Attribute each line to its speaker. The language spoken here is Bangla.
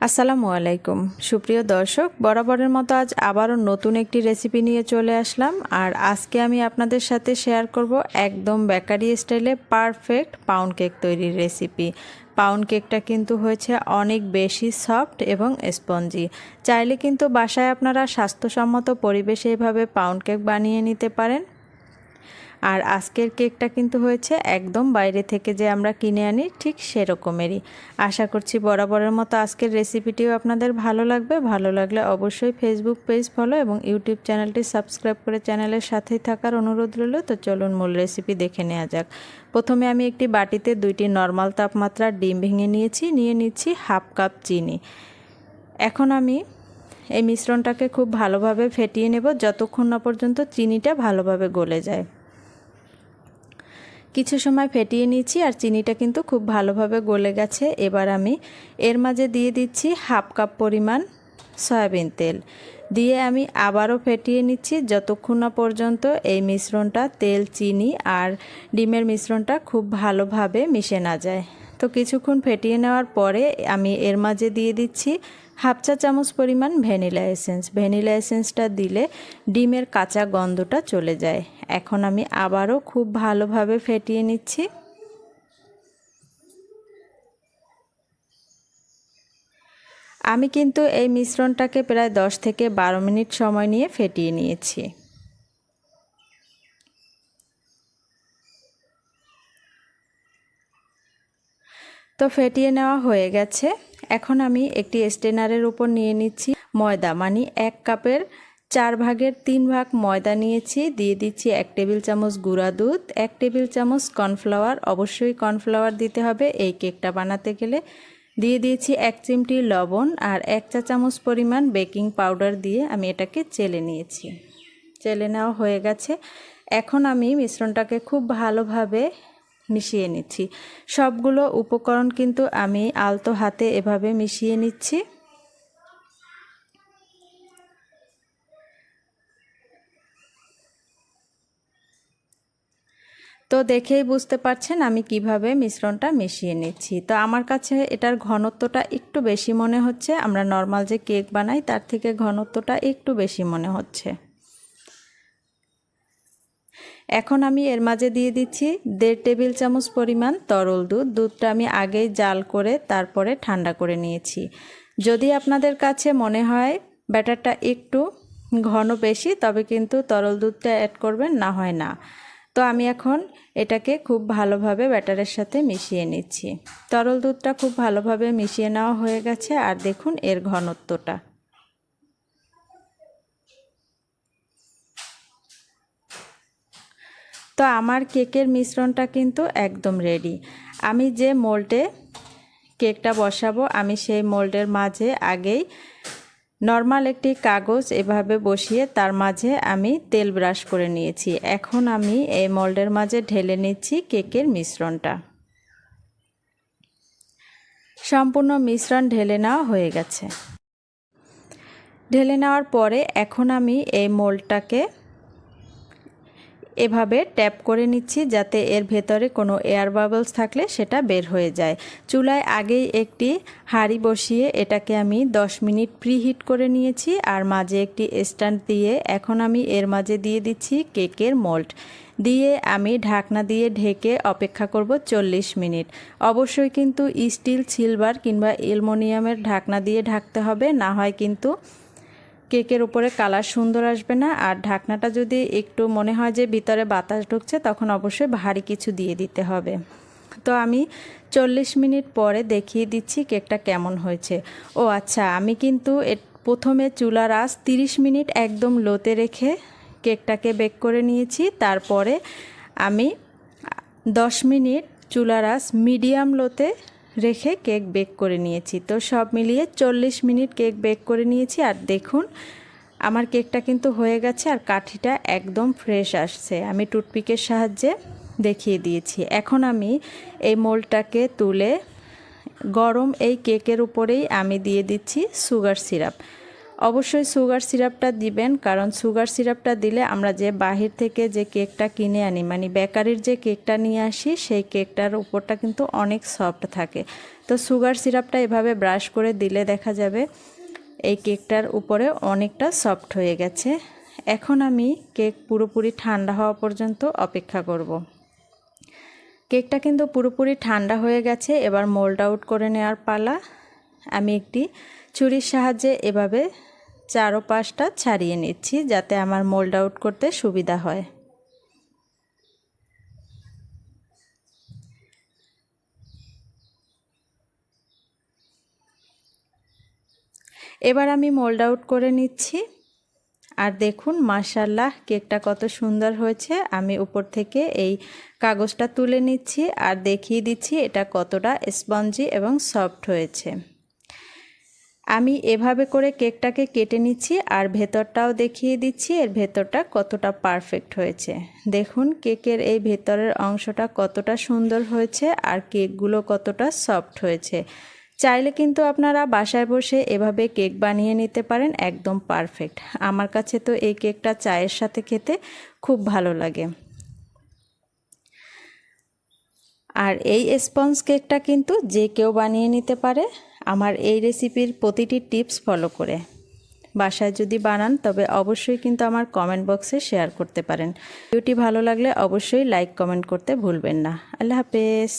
Speaker 1: আসসালামু আলাইকুম। সুপ্রিয় দর্শক, বরাবরের মতো আজ আবারও নতুন একটি রেসিপি নিয়ে চলে আসলাম। আর আজকে আমি আপনাদের সাথে শেয়ার করব একদম বেকারি স্টাইলে পারফেক্ট পাউন্ড কেক তৈরির রেসিপি। পাউন্ড কেকটা কিন্তু হয়েছে অনেক বেশি সফট এবং স্পঞ্জি। চাইলে কিন্তু বাসায় আপনারা স্বাস্থ্যসম্মত পরিবেশে এভাবে পাউন্ড কেক বানিয়ে নিতে পারেন। আর আজকের কেকটা কিন্তু হয়েছে একদম বাইরে থেকে যে আমরা কিনে আনি ঠিক সেরকমেরই। আশা করছি বরাবরের মতো আজকের রেসিপিটিও আপনাদের ভালো লাগবে। ভালো লাগলে অবশ্যই ফেসবুক পেজ ফলো এবং ইউটিউব চ্যানেলটি সাবস্ক্রাইব করে চ্যানেলের সাথেই থাকার অনুরোধ রইল। তো চলুন মূল রেসিপি দেখে নেওয়া যাক। প্রথমে আমি একটি বাটিতে দুইটি নর্মাল তাপমাত্রার ডিম ভেঙে নিয়েছি। নিয়ে নিচ্ছি হাফ কাপ চিনি। এখন আমি এই মিশ্রণটাকে খুব ভালোভাবে ফেটিয়ে নেব। যতক্ষণ না পর্যন্ত চিনিটা ভালোভাবে গলে যায়। কিছু সময় ফেটিয়ে নিচ্ছি আর চিনিটা কিন্তু খুব ভালোভাবে গলে গেছে। এবার আমি এর মাঝে দিয়ে দিচ্ছি হাফ কাপ পরিমাণ সয়াবিন তেল। দিয়ে আমি আবারও ফেটিয়ে নিচ্ছি যতক্ষণ না পর্যন্ত এই মিশ্রণটা তেল, চিনি আর ডিমের মিশ্রণটা খুব ভালোভাবে মিশে না যায়। তো কিছুক্ষণ ফেটিয়ে নেওয়ার পরে আমি এর মাঝে দিয়ে দিচ্ছি হাফ চা চামচ পরিমাণ ভ্যানিলা এসেন্স। ভ্যানিলা এসেন্সটা দিলে ডিমের কাঁচা গন্ধটা চলে যায়। এখন আমি আবারও খুব ভালোভাবে ফেটিয়ে নিচ্ছি। আমি কিন্তু এই মিশ্রণটাকে প্রায় দশ থেকে বারো মিনিট সময় নিয়ে ফেটিয়ে নিয়েছি। তো ফেটিয়ে নেওয়া হয়ে গেছে। এখন আমি একটি স্টেনারের উপর নিয়ে নিচ্ছি ময়দা। মানে এক কাপের চার ভাগের তিন ভাগ ময়দা নিয়েছি। দিয়ে দিচ্ছি এক টেবিল চামচ গুঁড়া দুধ, এক টেবিল চামচ কর্নফ্লাওয়ার। অবশ্যই কর্নফ্লাওয়ার দিতে হবে এই কেকটা বানাতে গেলে। দিয়ে দিয়েছি এক চিমটি লবণ আর এক চা চামচ পরিমাণ বেকিং পাউডার দিয়ে আমি এটাকে চেলে নিয়েছি। চেলে নেওয়া হয়ে গেছে। এখন আমি মিশ্রণটাকে খুব ভালোভাবে মিশিয়ে নিচ্ছি। সবগুলো উপকরণ কিন্তু আমি আলতো হাতে এভাবে মিশিয়ে নিচ্ছি। তো দেখেই বুঝতে পারছেন আমি কীভাবে মিশ্রণটা মিশিয়ে নিচ্ছি। তো আমার কাছে এটার ঘনত্বটা একটু বেশি মনে হচ্ছে। আমরা নর্মাল যে কেক বানাই তার থেকে ঘনত্বটা একটু বেশি মনে হচ্ছে। এখন আমি এর মাঝে দিয়ে দিচ্ছি দেড় টেবিল চামচ পরিমাণ তরল দুধ। দুধটা আমি আগেই জাল করে তারপরে ঠান্ডা করে নিয়েছি। যদি আপনাদের কাছে মনে হয় ব্যাটারটা একটু ঘন বেশি, তবে কিন্তু তরল দুধটা অ্যাড করবেন, না হয় না। তো আমি এখন এটাকে খুব ভালোভাবে ব্যাটারের সাথে মিশিয়ে নিচ্ছি। তরল দুধটা খুব ভালোভাবে মিশিয়ে নেওয়া হয়ে গেছে, আর দেখুন এর ঘনত্বটা। তো আমার কেকের মিশ্রণটা কিন্তু একদম রেডি আমি যে মোল্ডে কেকটা বসাবো, আমি সেই মোল্ডের মাঝে আগেই নর্মাল একটি কাগজ এভাবে বসিয়ে তার মাঝে আমি তেল ব্রাশ করে নিয়েছি। এখন আমি এই মোল্ডের মাঝে ঢেলে নিচ্ছি কেকের মিশ্রণটা। সম্পূর্ণ মিশ্রণ ঢেলে নেওয়া হয়ে গেছে। ঢেলে নেওয়ার পরে এখন আমি এই মোল্ডটাকে এভাবে ট্যাপ করে নিচ্ছি যাতে এর ভেতরে কোনো এয়ার বাবলস থাকলে সেটা বের হয়ে যায়। চুলায় আগেই একটি হাঁড়ি বসিয়ে এটাকে আমি 10 মিনিট প্রিহিট করে নিয়েছি আর মাঝে একটি স্ট্যান্ড দিয়ে এখন আমি এর মাঝে দিয়ে দিচ্ছি কেকের মোল্ড। দিয়ে আমি ঢাকনা দিয়ে ঢেকে অপেক্ষা করব চল্লিশ মিনিট। অবশ্যই কিন্তু স্টিল, সিলভার কিংবা অ্যালমোনিয়ামের ঢাকনা দিয়ে ঢাকতে হবে, না হয় কিন্তু কেকের উপরে কালার সুন্দর আসবে না। আর ঢাকনাটা যদি একটু মনে হয় যে ভিতরে বাতাস ঢুকছে, তখন অবশ্যই ভারী কিছু দিয়ে দিতে হবে। তো আমি চল্লিশ মিনিট পরে দেখিয়ে দিচ্ছি কেকটা কেমন হয়েছে। ও আচ্ছা আমি কিন্তু প্রথমে চুলার আঁচ তিরিশ মিনিট একদম লোতে রেখে কেকটাকে বেক করে নিয়েছি। তারপরে আমি দশ মিনিট চুলার আঁচ মিডিয়াম লোতে রেখে কেক বেক করে নিয়েছি। তো সব মিলিয়ে চল্লিশ মিনিট কেক বেক করে নিয়েছি। আর দেখুন, আমার কেকটা কিন্তু হয়ে গেছে আর কাঠিটা একদম ফ্রেশ আসছে। আমি টুথপিকের সাহায্যে দেখিয়ে দিয়েছি। এখন আমি এই মোলটাকে তুলে গরম এই কেকের উপরেই আমি দিয়ে দিচ্ছি সুগার সিরাপ। অবশ্যই সুগার সিরাপটা দিবেন, কারণ সুগার সিরাপটা দিলে আমরা যে বাহির থেকে যে কেকটা কিনে আনি মানে বেকারির যে কেকটা নিয়ে আসি, সেই কেকটার উপরটা কিন্তু অনেক সফট থাকে। তো সুগার সিরাপটা এভাবে ব্রাশ করে দিলে দেখা যাবে এই কেকটার উপরে অনেকটা সফট হয়ে গেছে। এখন আমি কেক পুরোপুরি ঠান্ডা হওয়া পর্যন্ত অপেক্ষা করব। কেকটা কিন্তু পুরোপুরি ঠান্ডা হয়ে গেছে, এবার মোল্ড আউট করে নেওয়ার পালা। আমি একটি ছুরির সাহায্যে এভাবে চারো পাশটা ছাড়িয়ে নিচ্ছি যাতে আমার মোল্ড আউট করতে সুবিধা হয়। এবার আমি মোল্ড আউট করে নিচ্ছি। আর দেখুন মাশাল্লাহ কেকটা কত সুন্দর হয়েছে। আমি উপর থেকে এই কাগজটা তুলে নিচ্ছি আর দেখিয়ে দিচ্ছি এটা কতটা স্পঞ্জি এবং সফট হয়েছে। আমি এভাবে করে কেকটাকে কেটে নিচ্ছি আর ভেতরটাও দেখিয়ে দিচ্ছি, এর ভেতরটা কতটা পারফেক্ট হয়েছে। দেখুন, কেকের এই ভেতরের অংশটা কতটা সুন্দর হয়েছে আর কেকগুলো কতটা সফট হয়েছে। চাইলে কিন্তু আপনারা বাসায় বসে এভাবে কেক বানিয়ে নিতে পারেন, একদম পারফেক্ট। আমার কাছে তো এই কেকটা চায়ের সাথে খেতে খুব ভালো লাগে। আর এই স্পঞ্জ কেকটা কিন্তু যে কেউ বানিয়ে নিতে পারে। আমার এই রেসিপির প্রতিটি টিপস ফলো করে। বাসায় যদি বানান, তবে অবশ্যই কিন্তু আমার কমেন্ট বক্সে শেয়ার করতে পারেন। ভিডিওটি ভালো লাগলে অবশ্যই লাইক, কমেন্ট করতে ভুলবেন না। আল্লাহ হাফেজ।